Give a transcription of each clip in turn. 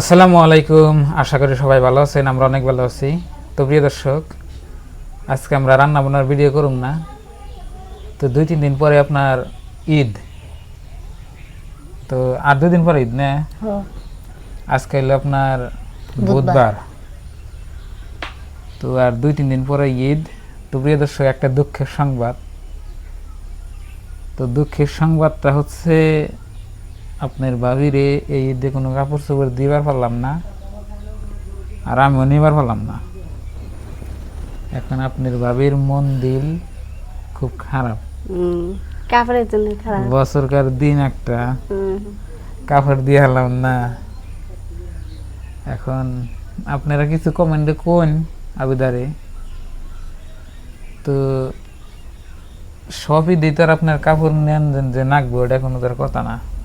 আসসালামু আলাইকুম। আশা করি সবাই ভালো আছেন আমরা অনেক ভালো আছি। তো প্রিয় দর্শক আজকে আমরা রান্না বান্নার ভিডিও করুম না। তো দুই তিন দিন পরে আপনার ঈদ। তো আর দুই দিন পরে ঈদ না? আজকে হলো আপনার বুধবার। তো আর দুই তিন দিন পরে ঈদ। তো প্রিয় দর্শক একটা দুঃখের সংবাদ। তো দুঃখের সংবাদটা হচ্ছে আপনার ভাবিরে এই ঈদে কোনো কাপড় চোপড় দিবার পারলাম না আর আমিও নিবার পারলাম না। এখন আপনার ভাবির মন দিল খুব খারাপ। কাপড়ের জন্য খারাপ। বছরকার দিন একটা। কাপড় দিয়ে হলাম না। এখন আপনারা কিছু কমেন্টে কোন আবিদারে? তো সবই দিতে আর আপনার কাপড় নেন যে- যে নাকবো এটা কোনো তার কথা না।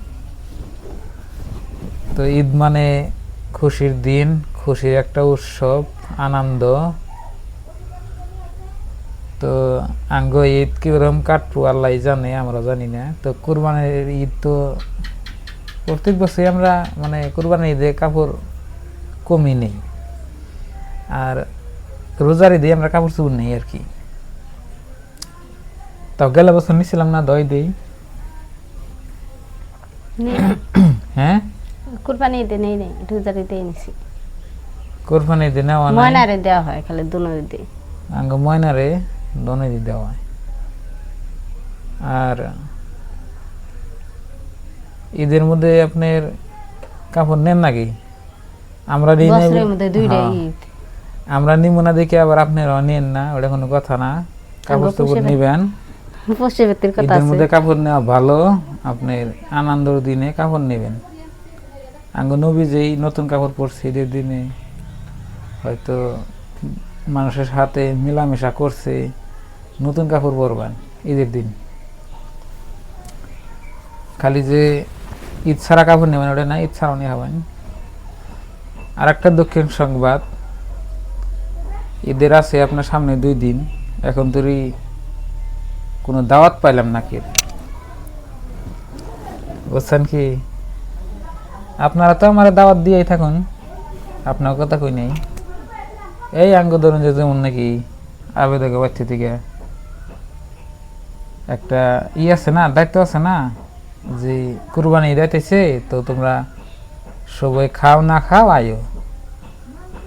তো ঈদ মানে খুশির দিন খুশির একটা উৎসব আনন্দ। তো আঙ্গ ঈদ কীরকম কাটবো আল্লাহ জানে আমরা জানি না। তো কোরবানির ঈদ তো প্রত্যেক বছরই আমরা মানে কোরবানির ঈদে কাপড় কমই নেই। আর রোজার ঈদে আমরা কাপড় চোপড় নেই আর কি। তো গেলে বছর নিছিলাম না দই দেই। হ্যাঁ? কুরবানি ঈদে নেই নেই রোজার ঈদে নিছি কোরবানির ঈদে নেওয়া নাই? ময়নারে দেওয়া হয় খালি ঈদে। আঙ্গ ময়নারে দনে দি দেওয়া হয়। আর ঈদের মধ্যে আপনার কাপড় নেন নাকি? আমরা বছরের মধ্যে দুইটা হ্যাঁ। ঈদ। আমরা নিব না দেখে আবার আপনারা নেন না ওটা কোনো কথা না। কাপড় চোপড় পুষে নিবেন। ঈদের মধ্যে কাপড় নেওয়া ভালো আপনার আনন্দর দিনে কাপড় নেবেন। আঙ্গ নবী যেই নতুন কাপড় পরছে ঈদের দিনে, হয়তো মানুষের সাথে মেলামেশা করছে, নতুন কাপড় পরবেন ঈদের দিন। খালি যে ঈদ ছাড়া কাপড় নেবেন, ওটা না, ঈদ ছাড়াও নিয়ে হবেন আর একটা দক্ষিণ সংবাদ, ঈদের আছে আপনার সামনে দুই দিন, এখন তোরই কোনো দাওয়াত পাইলাম না কি বুঝছেন কি আপনারা তো আমার দাওয়াত দিয়েই থাকুন। আপনার কথা কই নেই। এই আঙ্গ ধরুন যে যেমন নাকি আবেদক বাচ্চা থেকে একটা ই আছে না, দায়িত্ব আছে না? যে কুরবানি দাইতেছে তো তোমরা সবাই খাও না খাও আয়ো।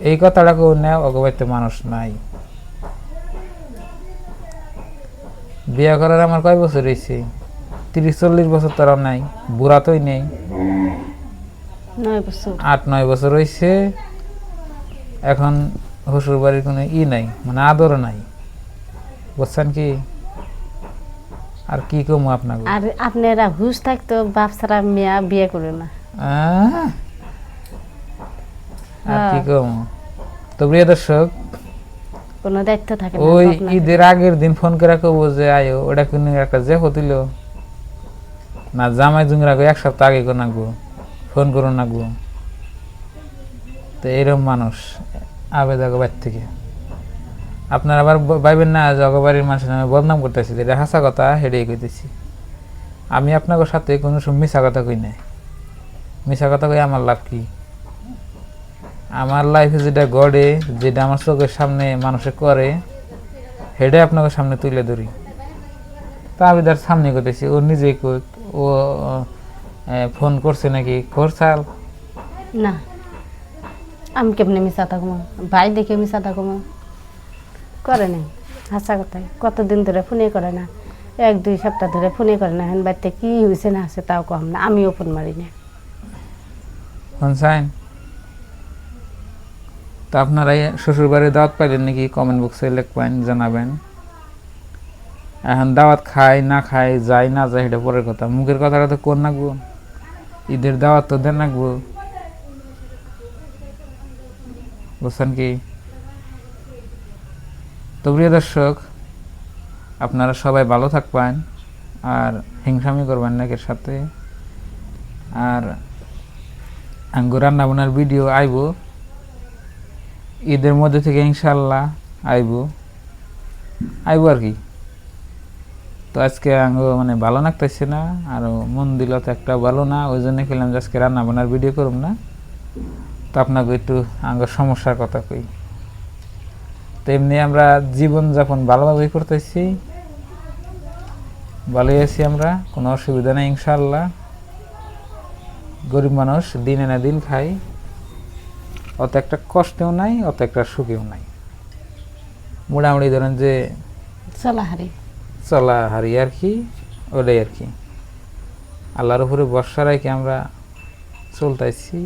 এই কথাটা কেউ নেও অগবাইতে মানুষ নাই। বিয়ে করার আমার কয় বছর হয়েছে তিরিশ, চল্লিশ বছর তারা নাই, বুড়া তোই নেই। আট নয় বছর হয়েছে এখন শ্বশুর বাড়ির কোনো ই নাই মানে আদর নাই। বুঝছেন কি? আর কি কমু আপনাকে? আর আপনারা হুশ থাকতো বাপ ছাড়া মেয়া বিয়ে করে না। আর কি হ্যাঁ। কমু? তো প্রিয় দর্শক কোনো দায়িত্ব থাকে না ওই। ঈদের আগের দিন ফোন করে কব যে আয়ো ওটা কিন্তু একটা যে হতিল না জামাই জুঙ্গরা এক সপ্তাহ আগে নাগবো ফোন করো নাগবো তো এরকম মানুষ আবেদক বাড়ি থেকে। আপনার আবার ভাইবেন না, জগবাড়ির মানুষের নামে বদনাম করতেছি, এটা হাসা কথা হেডেই কইতেছি আমি আপনাদের সাথে কোনো সময় মিশা কথা কই নাই। মিশা কথা কই আমার লাভ কি? আমার লাইফে যেটা গড়ে, যেটা আমার চোখের সামনে মানুষে করে সেটাই আপনাকে সামনে তুলে ধরি। তা আমি তার সামনে করতেছি, ও নিজেই কোক ও ফোন করছে নাকি? করছাল না। আমি কেমনে মিশা থাকব ভাই দেখে মিশা থাকব করে নাই। হাসা কথায় কতদিন ধরে ফোনে করে না? এক দুই সপ্তাহ ধরে ফোনে করে না। হেন বাড়িতে কি হয়েছে না আছে তাও কম না। আমিও ফোন মারি না। শুনছেন তা আপনারা শ্বশুর বাড়ির দাওয়াত পাইলেন নাকি? কমেন্ট বক্সে লিখবেন জানাবেন। এখন দাওয়াত খায় না খায় যায় না যায় সেটা পরের কথা। মুখের কথাটা তো কোন নাকবো ঈদের দাওয়াত তো দেন নাকবো বুঝছেন কি, তো প্রিয় দর্শক, আপনারা সবাই ভালো থাকবেন আর হিংসামি করবেন নাকের সাথে। আর আঙ্গুর রান্না বান্নার ভিডিও আইব। ঈদের মধ্যে থেকে ইনশাল্লাহ আইব। আইব আর কি। তো আজকে আঙ্গ মানে ভালো লাগতেছে না, আর মন দিল তো একটা ভালো না ওই জন্য খেলাম যে আজকে রান্না বান্নার ভিডিও করুম না। তো আপনাকে একটু আঙ্গর সমস্যার কথা কই। তো এমনি আমরা জীবনযাপন ভালোভাবেই করতেছি। ভালোই আছি আমরা, কোনো অসুবিধা নেই ইনশাল্লাহ গরিব মানুষ দিনে না দিন খাই অত একটা কষ্টেও নাই, অত একটা সুখেও নাই। মোটামুটি ধরেন যে চলা হারি। চলা হারি আর কি, ওটাই আর কি। আল্লাহর উপরে ভরসা রেখে আমরা চলতেছি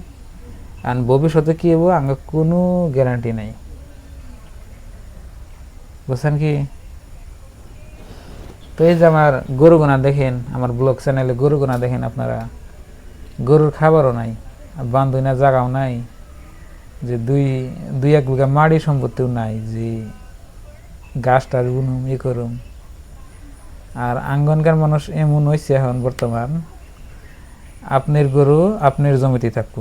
আর ভবিষ্যতে কি হব আমার কোনো গ্যারান্টি নাই। বুঝছেন কি? তো এই যে আমার গরু গোনা দেখেন, আমার ব্লগ চ্যানেলে গরু গোনা দেখেন আপনারা। গরুর খাবারও নাই, আর বান্ধবীনা জায়গাও নাই, যে দুই দুই এক বিঘা মাড়ি সম্পত্তিও নাই, যে গাছটার বুনুম ই করুম। আর আঙ্গনকার মানুষ এমন হয়েছে এখন বর্তমান, আপনার গরু আপনার জমিতে থাকব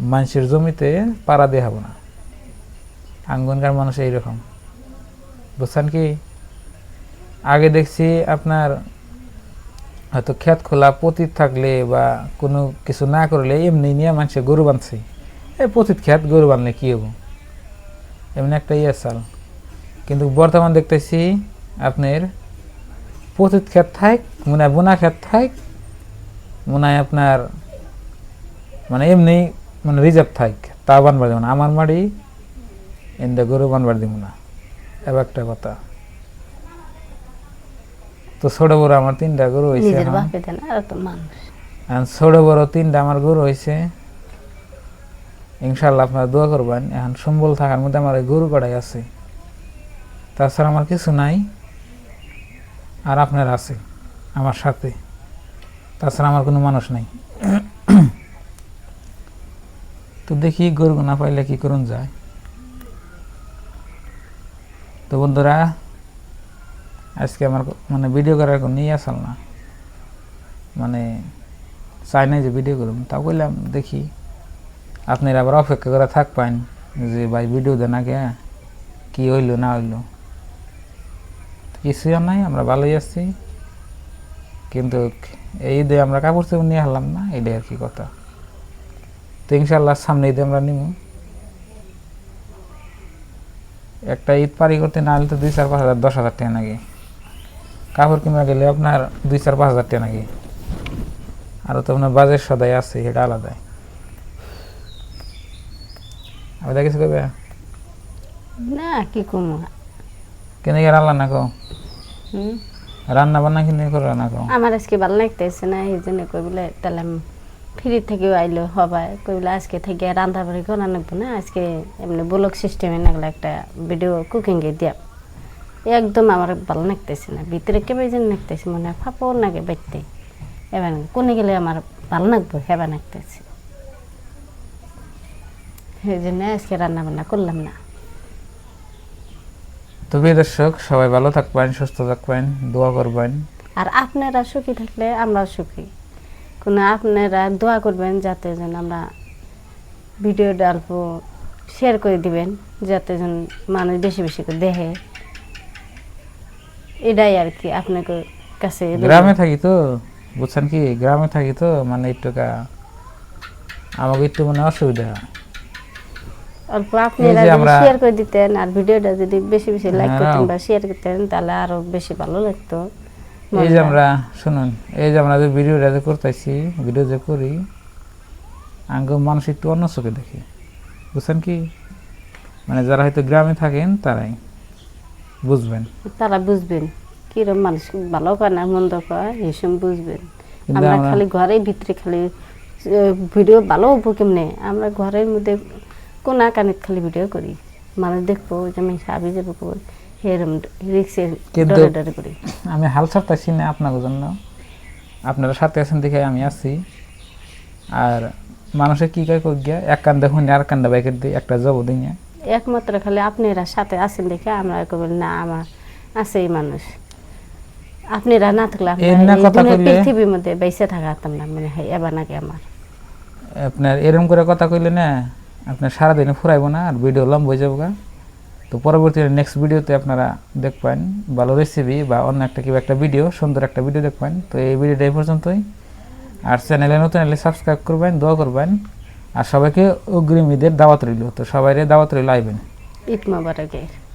মানুষের জমিতে পাড়া দিয়ে হব না। আঙ্গনকার মানুষ এইরকম। বুঝছেন কি? আগে দেখছি আপনার হয়তো ক্ষেত খোলা পতিত থাকলে বা কোনো কিছু না করলে এমনি নিয়ে মানুষের গরু বাঁধছে। এই পতিত ক্ষেত গরু বাঁধলে কি হব? এমনি একটা ইয়ে চাল। কিন্তু বর্তমান দেখতেছি আপনার পতিত ক্ষেত থাক মনে হয় বোনা ক্ষেত থাক মনে হয় আপনার মানে এমনি মানে রিজার্ভ থাক তা বানবার দেবো না। আমার মাড়ি এন্দা গরু বানবার দিব না। এবার একটা কথা। তো ছোট বড় আমার তিনটা গরু হয়েছে ছোট বড় তিনটা আমার গরু হয়েছে ইনশাল্লাহ আপনারা দোয়া করবেন এখন সম্বল থাকার মধ্যে আমার গরু কড়াই আছে। তাছাড়া আমার কিছু নাই। আর আপনার আছে, আমার সাথে। তাছাড়া আমার কোনো মানুষ নাই। তো দেখি গরু না পাইলে কি করুন যায়। তো বন্ধুরা, আজকে আমার মানে ভিডিও করার কোনো নিয়ে আসাল না। মানে চাই নাই যে ভিডিও করুন তা বললাম দেখি। আপনারা আবার অপেক্ষা করে থাকবেন যে, ভাই ভিডিও দেন আগে কি হইল, না হইল? আর নাই, আমরা ভালোই আছি। কিন্তু এই ঈদে আমরা কাপড় চোপড় নিয়ে হারলাম না, এটাই আর কি কথা। তো ইনশাল্লাহ সামনে ঈদে আমরা নিব একটা ঈদ পারি করতে না হলে তো দুই চার পাঁচ হাজার, দশ হাজার টাকা নাকি কাপড় কিনবা গেলে আপনার দুই চার পাঁচ হাজার টাকা নাকি আরও তো আপনার বাজেট সদাই আছে, সেটা আলাদাই। আমি কিছু করবে না, কি কমু? কেন রান্না না কো? রান্না বান্না কিনে করে রান্না কো আমার আজকে ভালো লাগতেছে না এই জন্য কই বলে তাহলে ফ্রি থেকেও আইলো হবাই কই বলে আজকে থেকে রান্না বাড়ি করা লাগবো না আজকে এমনি ব্লগ সিস্টেমে নাগলে একটা ভিডিও কুকিংয়ে দিয়া। একদম আমার ভালো লাগতেছে না ভিতরে কেবে যেন লাগতেছে মনে হয় ফাপড় নাগে বাইতে এবার কোনে গেলে আমার ভালো লাগবো হেবা লাগতেছে। সেই জন্য আজকে রান্না বান্না করলাম না। তো প্রিয় দর্শক সবাই ভালো থাকবেন সুস্থ থাকবেন দোয়া করবেন। আর আপনারা সুখী থাকলে আমরা সুখী। কোনো আপনারা দোয়া করবেন যাতে যেন আমরা ভিডিও অল্প শেয়ার করে দিবেন যাতে যেন মানুষ বেশি বেশি করে দেখে। এটাই আর কি আপনাকে কাছে গ্রামে থাকি তো বুঝছেন কি? গ্রামে থাকি তো মানে একটু আমাকে একটু মানে অসুবিধা হয়। অল্প আপনারা যদি শেয়ার করে দিতেন আর ভিডিওটা যদি বেশি বেশি লাইক হ্যাঁ। করতেন বা শেয়ার করতেন তাহলে আরও বেশি ভালো লাগতো। এই যে আমরা শুনুন এই যে আমরা যে ভিডিওটা যে করতেছি ভিডিও যে করি আঙ্গ মানুষ একটু অন্য চোখে দেখি। বুঝছেন কি? মানে যারা হয়তো গ্রামে থাকেন তারাই বুঝবেন। তারা বুঝবেন। কিরম মানুষ ভালো কয় না মন্দ কয় এসব বুঝবেন। আমরা- খালি ঘরের ভিতরে খালি ভিডিও ভালো হব কেমনে? আমরা ঘরের মধ্যে কোনা কানিত খালি ভিডিও করি। মানুষ দেখব যে আমি সাবি যাব কই এরম রিক্সে ডরে ডরে করি। আমি হাল ছাড়তেছি না আপনার জন্য। আপনারা সাথে আছেন দেখে আমি আছি। আর মানুষের কি কয় কই গিয়া এক কান্দা শুনে আর কান্দা বাইকের দিই একটা জব দিই না। একমাত্র খালি আপনারা সাথে আছেন দেখে আমরা কবেন না আমার আছে এই মানুষ। আপনারা না থাকলে পৃথিবীর মধ্যে বেঁচে থাকাতাম না মানে হয় এবার নাকি আমার। আপনার এরকম করে কথা কইলে না আপনার সারাদিনে ফুরাইব না আর ভিডিও লম্ব হয়ে যাব। তো পরবর্তী নেক্সট ভিডিওতে আপনারা দেখবেন ভালো রেসিপি বা অন্য একটা কিবা একটা ভিডিও সুন্দর একটা ভিডিও দেখবেন। তো এই ভিডিওটা এই পর্যন্তই। আর চ্যানেলে নতুন এলে সাবস্ক্রাইব করবেন, দোয়া করবেন। আর সবাইকে অগ্রিম ঈদের দাওয়াত রইল। তো সবাইরে দাওয়াত রইল, আইবেন। ঈদ